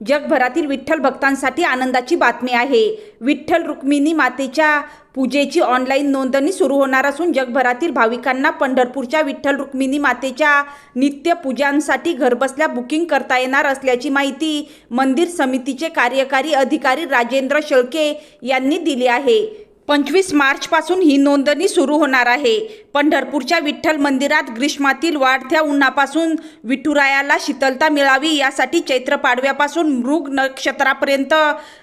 जगभरातील विठ्ठल भक्तांसाठी आनंदाची बातमी आहे. विठ्ठल रुक्मिणी मातेच्या पूजेची ऑनलाईन नोंदणी सुरू होणार असून जगभरातील भाविकांना पंढरपूरच्या विठ्ठल रुक्मिणी मातेच्या नित्य पूजांसाठी घरबसल्या बुकिंग करता येणार असल्याची माहिती मंदिर समितीचे कार्यकारी अधिकारी राजेंद्र शेळके यांनी दिली आहे. पंचवीस मार्चपासून ही नोंदणी सुरू होणार आहे. पंढरपूरच्या विठ्ठल मंदिरात ग्रीष्मातील वाढत्या उन्हापासून विठुरायाला शीतलता मिळावी यासाठी चैत्र पाडव्यापासून मृग नक्षत्रापर्यंत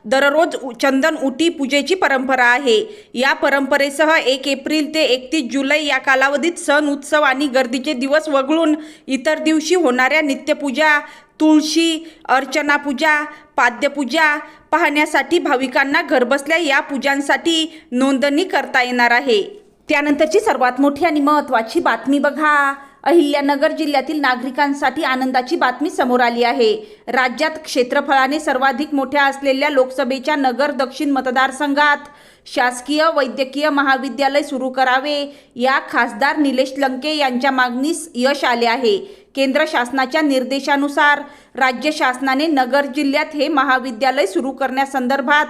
दररोज चंदन उटी पूजेची परंपरा आहे. या परंपरेसह एक एप्रिल ते एकतीस जुलै या कालावधीत सण उत्सव आणि गर्दीचे दिवस वगळून इतर दिवशी होणाऱ्या नित्यपूजा तुळशी अर्चना पूजा पाद्यपूजा पाहण्यासाठी भाविकांना घरबसल्या या पूजांसाठी नोंदणी करता येणार आहे. त्यानंतरची सर्वात मोठी आणि महत्त्वाची बातमी बघा. अहिल्यानगर जिल्ह्यातील नागरिकांसाठी आनंदाची बातमी समोर आली आहे. राज्यात क्षेत्रफळाने सर्वाधिक मोठ्या असलेल्या लोकसभेच्या नगर दक्षिण मतदारसंघात शासकीय वैद्यकीय महाविद्यालय सुरू करावे या खासदार निलेश लंके यांच्या मागणीस यश आले आहे. केंद्र शासनाच्या निर्देशानुसार राज्य शासनाने नगर जिल्ह्यात हे महाविद्यालय सुरू करण्यासंदर्भात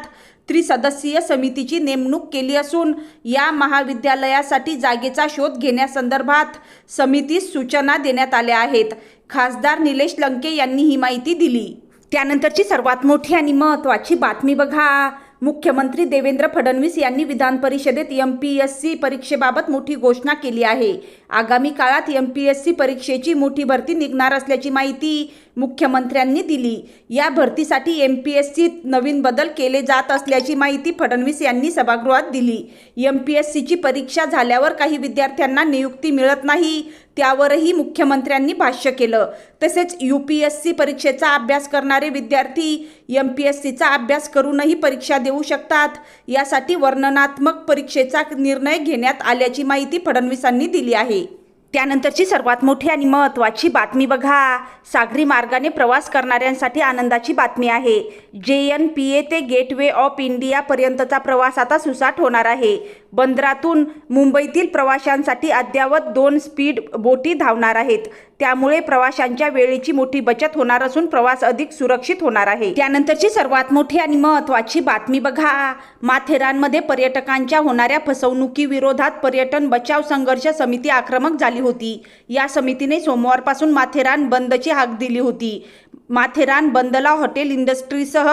त्रिसदस्यीय समितीची नेमणूक केली असून या महाविद्यालयासाठी जागेचा शोध घेण्यासंदर्भात समितीस सूचना देण्यात आल्या आहेत. खासदार निलेश लंके यांनी ही माहिती दिली. त्यानंतरची सर्वात मोठी आणि महत्त्वाची बातमी बघा. मुख्यमंत्री देवेंद्र फडणवीस यांनी विधान परिषदेत एम पी एस सी परीक्षेबाबत मोठी घोषणा केली आहे. आगामी काळात एम पी एस सी परीक्षेची मोठी भरती निघणार असल्याची माहिती मुख्यमंत्र्यांनी दिली. या भरतीसाठी एम पी एस सीत नवीन बदल केले जात असल्याची माहिती फडणवीस यांनी सभागृहात दिली. एम पी एस सीची परीक्षा झाल्यावर काही विद्यार्थ्यांना नियुक्ती मिळत नाही त्यावरही मुख्यमंत्र्यांनी भाष्य केलं. तसेच यू पी एस सी परीक्षेचा अभ्यास करणारे विद्यार्थी एम पी एस सीचा अभ्यास करूनही परीक्षा देऊ शकतात यासाठी वर्णनात्मक परीक्षेचा निर्णय घेण्यात आल्याची माहिती फडणवीसांनी दिली आहे. त्यानंतरची सर्वात मोठी आणि महत्त्वाची बातमी बघा. सागरी मार्गाने प्रवास करणाऱ्यांसाठी आनंदाची बातमी आहे. जे एन पी ए ते गेटवे ऑफ इंडियापर्यंतचा प्रवास आता सुसाट होणार आहे. बंदरातून मुंबईतील प्रवाशांसाठी अद्ययावत दोन स्पीड बोटी धावणार आहेत. त्यामुळे प्रवाशांच्या वेळेची मोठी बचत होणार असून प्रवास अधिक सुरक्षित होणार आहे. त्यानंतरची सर्वात मोठी आणि महत्त्वाची बातमी बघा. माथेरानमध्ये पर्यटकांच्या होणाऱ्या फसवणुकीविरोधात पर्यटन बचाव संघर्ष समिती आक्रमक झाली होती. या समितीने सोमवारपासून माथेरान बंदची हाक दिली होती. माथेरान बंदला हॉटेल इंडस्ट्रीसह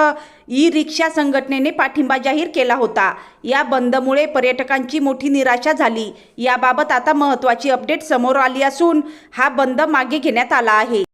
ई रिक्षा संघटनेने पाठिंबा जाहीर केला होता. या बंदमुळे पर्यटकांची मोठी निराशा झाली. याबाबत आता महत्त्वाची अपडेट समोर आली असून हा बंद मागे घेण्यात आला आहे.